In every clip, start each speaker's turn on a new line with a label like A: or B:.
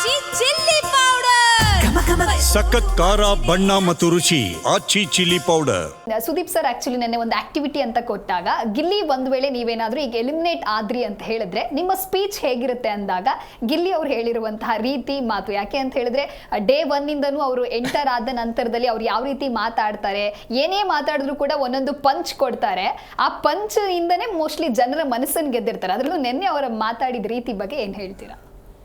A: ಆಚಿ chilli powder
B: ಸಖತ್ ಖಾರ ಬಣ್ಣ ಮತ್ತು ರುಚಿ Aachi chilli powder
C: Sudeep sir actually ನೆನ್ನೆ ಒಂದು ಆಕ್ಟಿವಿಟಿ ಅಂತ ಕೊಟ್ಟಾಗ ಗಿಲ್ಲಿ ಒಂದ್ ವೇಳೆ ನೀವೇನಾದ್ರೂ ಈಗ ಎಲಿಮಿನೇಟ್ ಆದ್ರಿ ಅಂತ ಹೇಳಿದ್ರೆ ನಿಮ್ಮ ಸ್ಪೀಚ್ ಹೇಗಿರುತ್ತೆ ಅಂದಾಗ ಗಿಲ್ಲಿ ಅವ್ರು ಹೇಳಿರುವಂತಹ ರೀತಿ ಮಾತು. ಯಾಕೆ ಅಂತ ಹೇಳಿದ್ರೆ ಡೇ ಒನ್ ಇಂದನೂ ಅವರು ಎಂಟರ್ ಆದ ನಂತರದಲ್ಲಿ ಅವ್ರು ಯಾವ ರೀತಿ ಮಾತಾಡ್ತಾರೆ ಏನೇ ಮಾತಾಡಿದ್ರು ಕೂಡ ಒಂದೊಂದು ಪಂಚ್ ಕೊಡ್ತಾರೆ. ಆ ಪಂಚ್ ಇಂದನೇ ಮೋಸ್ಟ್ಲಿ ಜನರ ಮನಸ್ಸನ್ನು ಗೆದ್ದಿರ್ತಾರೆ. ಅದರಲ್ಲೂ ನೆನ್ನೆ ಅವರ ಮಾತಾಡಿದ ರೀತಿ ಬಗ್ಗೆ ಏನ್ ಹೇಳ್ತೀರಾ?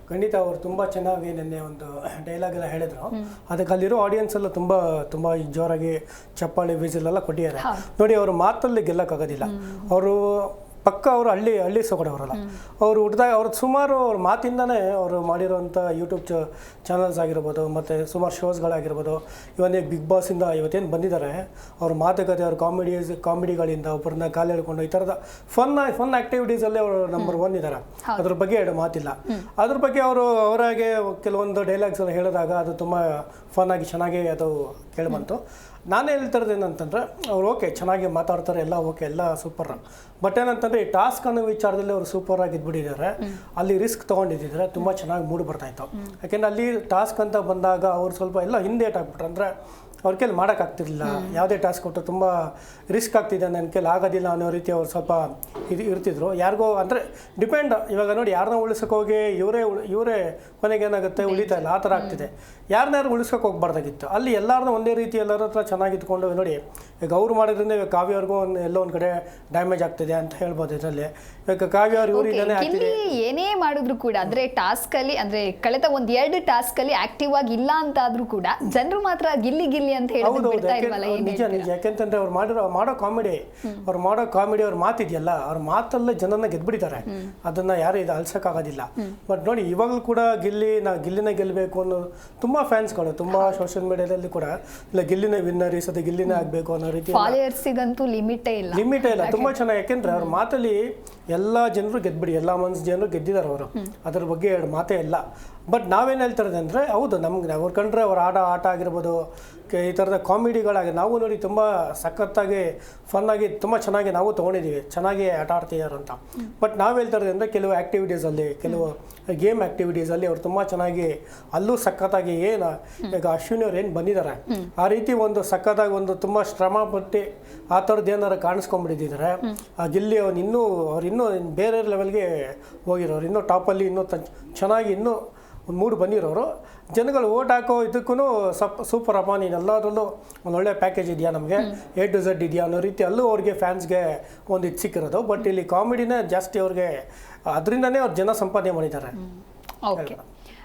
D: ಖಂಡಿತ ಅವರು ತುಂಬ ಚೆನ್ನಾಗಿ ನಿನ್ನೆ ಒಂದು ಡೈಲಾಗ್ ಎಲ್ಲ ಹೇಳಿದ್ರು. ಅದಕ್ಕೆ ಅಲ್ಲಿರೋ ಆಡಿಯನ್ಸ್ ಎಲ್ಲ ತುಂಬ ತುಂಬ ಜೋರಾಗಿ ಚಪ್ಪಾಳೆ ವಿಜಲ್ ಎಲ್ಲ ಕೊಟ್ಟಿದ್ದಾರೆ ನೋಡಿ ಅವರು ಮಾತಲ್ಲಿ ಗೆಲ್ಲಕ್ಕಾಗೋದಿಲ್ಲ. ಅವರು ಪಕ್ಕ ಅವರು ಹಳ್ಳಿ ಹಳ್ಳಿ ಸೊಗಡವರಲ್ಲ. ಅವರು ಹುಟ್ಟಿದಾಗ ಅವ್ರ ಸುಮಾರು ಅವ್ರ ಮಾತಿಂದನೇ ಅವರು ಮಾಡಿರೋಂಥ ಯೂಟ್ಯೂಬ್ ಚ ಚಾನಲ್ಸ್ ಆಗಿರ್ಬೋದು ಮತ್ತು ಸುಮಾರು ಶೋಸ್ಗಳಾಗಿರ್ಬೋದು ಇವನ್ನೇ ಬಿಗ್ ಬಾಸಿಂದ ಇವತ್ತೇನು ಬಂದಿದ್ದಾರೆ ಅವ್ರ ಮಾತುಕತೆ ಅವ್ರ ಕಾಮಿಡೀಸ್ ಕಾಮಿಡಿಗಳಿಂದ ಒಬ್ಬರನ್ನ ಕಾಲು ಹೇಳ್ಕೊಂಡು ಈ ಥರದ ಫನ್ ಫನ್ ಆ್ಯಕ್ಟಿವಿಟೀಸಲ್ಲೇ ಅವರು ನಂಬರ್ ಒನ್ ಇದ್ದಾರೆ ಅದ್ರ ಬಗ್ಗೆ ಎರಡು ಮಾತಿಲ್ಲ. ಅದ್ರ ಬಗ್ಗೆ ಅವರು ಅವರಾಗೆ ಕೆಲವೊಂದು ಡೈಲಾಗ್ಸ್ ಎಲ್ಲ ಹೇಳಿದಾಗ ಅದು ತುಂಬ ಫನ್ ಆಗಿ ಚೆನ್ನಾಗಿ ಅದು ಕೇಳಿಬಂತು ನಾನು ಹೇಳ್ತಿರೋದು ಏನಂತಂದ್ರೆ ಅವ್ರು ಓಕೆ ಚೆನ್ನಾಗಿ ಮಾತಾಡ್ತಾರೆ ಎಲ್ಲ ಓಕೆ ಎಲ್ಲ ಸೂಪರ್ ಬಟ್ ಏನಂತಂದ್ರೆ ಈ ಟಾಸ್ಕ್ ಅನ್ನೋ ವಿಚಾರದಲ್ಲಿ ಅವರು ಸೂಪರ್ ಆಗಿ ಇದ್ಬಿಟ್ಟಿದ್ದಾರೆ ಅಲ್ಲಿ ರಿಸ್ಕ್ ತೊಗೊಂಡಿದ್ದಿದ್ರೆ ತುಂಬ ಚೆನ್ನಾಗಿ ಮೂಡ್ ಬರ್ತಾ ಇತ್ತು. ಯಾಕೆಂದ್ರೆ ಅಲ್ಲಿ ಟಾಸ್ಕ್ ಅಂತ ಬಂದಾಗ ಅವ್ರು ಸ್ವಲ್ಪ ಎಲ್ಲ ಹಿಂದೇಟ್ ಆಗ್ಬಿಟ್ರು. ಅಂದರೆ ಅವ್ರ ಕೈಲಿ ಮಾಡೋಕ್ಕಾಗ್ತಿರ್ಲಿಲ್ಲ ಯಾವುದೇ ಟಾಸ್ಕ್ ಕೊಟ್ಟರು ತುಂಬ ರಿಸ್ಕ್ ಆಗ್ತಿದೆ ನನ್ನ ಕೈಲಿ ಆಗೋದಿಲ್ಲ ಅನ್ನೋ ರೀತಿ ಅವ್ರು ಸ್ವಲ್ಪ ಇದು ಇರ್ತಿದ್ರು. ಯಾರಿಗೋ ಅಂದರೆ ಡಿಪೆಂಡ್ ಇವಾಗ ನೋಡಿ ಯಾರನ್ನ ಉಳಿಸೋಕೆ ಹೋಗಿ ಇವರೇ ಇವರೇ ಕೊನೆಗೆ ಏನಾಗುತ್ತೆ? ಉಳಿತಾ ಇಲ್ಲ. ಆ ಥರ ಆಗ್ತಿದೆ. ಯಾರನ್ನಾರು ಉಳಿಸ್ಕೋಕೆ ಹೋಗ್ಬಾರ್ದಾಗಿತ್ತು. ಅಲ್ಲಿ ಎಲ್ಲರನ್ನ ಒಂದೇ ರೀತಿ ಎಲ್ಲರ ಹತ್ರ ಚೆನ್ನಾಗಿತ್ಕೊಂಡು ನೋಡಿ ಈಗ ಅವ್ರು ಮಾಡಿದ್ರಿಂದ ಇವಾಗ ಕಾವ್ಯವ್ರಿಗೂ ಒಂದು ಎಲ್ಲೋ ಒಂದು ಕಡೆ ಡ್ಯಾಮೇಜ್ ಆಗ್ತಿದೆ ಅಂತ ಹೇಳ್ಬೋದು ಇದರಲ್ಲಿ. ಇವಾಗ ಕಾವ್ಯ ಅವ್ರು ಇವ್ರು
C: ಗಿಲ್ಲಿ
D: ಆಗ್ತಿದೆ.
C: ಏನೇ ಮಾಡಿದ್ರು ಕೂಡ ಅಂದರೆ ಟಾಸ್ಕಲ್ಲಿ ಅಂದರೆ ಅಂದ್ರೆ ಕಳೆದ ಒಂದು ಎರಡು ಟಾಸ್ಕಲ್ಲಿ ಆಕ್ಟಿವ್ ಆಗಿ ಇಲ್ಲ ಅಂತ ಆದ್ರೂ ಕೂಡ ಜನರು ಮಾತ್ರ ಗಿಲ್ಲಿ ಗಿಲ್ಲಿ ಅಂತ ಹೇಳೋದು
D: ನಿಜ ನಿಜ. ಯಾಕೆಂತಂದ್ರೆ ಅವ್ರು ಮಾಡಿರೋ ಮಾಡೋ ಕಾಮಿಡಿ ಅವ್ರು ಮಾಡೋ ಕಾಮಿಡಿ ಅವ್ರ ಮಾತಿದೆಯಲ್ಲ ಅವ್ರ ಮಾತಲ್ಲೇ ಜನನ ಗೆದ್ಬಿಡ್ತಾರೆ ಅದನ್ನ ಯಾರು ಇದು ಅಲ್ಸಕ್ಕಾಗೋದಿಲ್ಲ ಬಟ್ ನೋಡಿ ಇವಾಗಲೂ ಕೂಡ ಗಿಲ್ಲಿ ನಾ ಗಿಲ್ಲಿನ ಗೆಲ್ಲಬೇಕು ಅನ್ನೋ ತುಂಬಾ ಫ್ಯಾನ್ಸ್ಗಳು ತುಂಬಾ ಸೋಷಿಯಲ್ ಮೀಡಿಯಾದಲ್ಲಿ ಕೂಡ ಇಲ್ಲ ಗಿಲ್ಲಿನ ವಿನ್ನರ್ ಈ ಸತಿ ಗಿಲ್ಲಿನೇ ಆಗಬೇಕು ಅನ್ನೋ ರೀತಿ
C: ಲಿಮಿಟೇ ಇಲ್ಲ.
D: ಲಿಮಿಟೇ ಇಲ್ಲ ತುಂಬಾ ಚೆನ್ನಾಗಿ. ಯಾಕೆಂದ್ರೆ ಅವ್ರ ಮಾತಲ್ಲಿ ಎಲ್ಲ ಜನರು ಗೆದ್ಬಿಡಿ ಎಲ್ಲ ಮನ್ಸ್ ಜನರು ಗೆದ್ದಿದ್ದಾರೆ ಅವರು. ಅದ್ರ ಬಗ್ಗೆ ಎರಡು ಮಾತೇ ಇಲ್ಲ. ಬಟ್ ನಾವೇನು ಹೇಳ್ತಿರೋದು ಅಂದರೆ ಹೌದು ನಮ್ಗೆ ಅವ್ರು ಕಂಡ್ರೆ ಅವ್ರ ಆಟ ಆಟ ಆಗಿರ್ಬೋದು ಈ ಥರದ ಕಾಮಿಡಿಗಳಾಗಿ ನಾವು ನೋಡಿ ತುಂಬ ಸಖತ್ತಾಗಿ ಫನ್ನಾಗಿ ತುಂಬ ಚೆನ್ನಾಗಿ ನಾವು ತೊಗೊಂಡಿದ್ದೀವಿ ಚೆನ್ನಾಗಿ ಆಟ ಆಡ್ತಿದ್ದಾರೆ ಅಂತ. ಬಟ್ ನಾವು ಹೇಳ್ತಾ ಇರೋದು ಅಂದರೆ ಕೆಲವು ಆ್ಯಕ್ಟಿವಿಟೀಸಲ್ಲಿ ಕೆಲವು ಗೇಮ್ ಆ್ಯಕ್ಟಿವಿಟೀಸಲ್ಲಿ ಅವ್ರು ತುಂಬ ಚೆನ್ನಾಗಿ ಅಲ್ಲೂ ಸಖತ್ತಾಗಿ ಏನು ಈಗ ಅಶ್ವಿನಿ ಅವ್ರು ಏನು ಬಂದಿದ್ದಾರೆ ಆ ರೀತಿ ಒಂದು ಸಖತ್ತಾಗಿ ಒಂದು ತುಂಬ ಶ್ರಮ ಪಟ್ಟು ಆ ಥರದ್ದು ಏನಾರು ಕಾಣಿಸ್ಕೊಂಡ್ಬಿಟ್ಟಿದ್ದಾರೆ ಆ ಗಿಲ್ಲಿ ಅವ್ನು ಇನ್ನೂ ಅವ್ರು ಇನ್ನೂ ಬೇರೆ ಲೆವೆಲ್ಗೆ ಹೋಗಿರೋರು ಇನ್ನೂ ಟಾಪಲ್ಲಿ ಇನ್ನೂ ಚೆನ್ನಾಗಿ ಇನ್ನೂ ಒಂದು ಮೂರು ಬಂದಿರೋರು. ಜನಗಳು ಓಟ್ ಹಾಕೋ ಇದಕ್ಕೂ ಸಪ್ ಸೂಪರ್ ಅಪ್ಪ ನೀನು ಎಲ್ಲದರಲ್ಲೂ ಒಂದು ಒಳ್ಳೆ ಪ್ಯಾಕೇಜ್ ಇದೆಯಾ ನಮಗೆ? ಎ ಟು ಝಡ್ ಇದೆಯಾ ಅನ್ನೋ ರೀತಿ ಅಲ್ಲೂ ಅವ್ರಿಗೆ ಫ್ಯಾನ್ಸ್ಗೆ ಒಂದು ಇದು ಸಿಕ್ಕಿರೋದು. ಬಟ್ ಇಲ್ಲಿ ಕಾಮಿಡಿನೇ ಜಾಸ್ತಿ ಅವ್ರಿಗೆ ಅದರಿಂದನೇ ಅವ್ರು ಜನ ಸಂಪಾದನೆ ಮಾಡಿದ್ದಾರೆ.
C: ಓಕೆ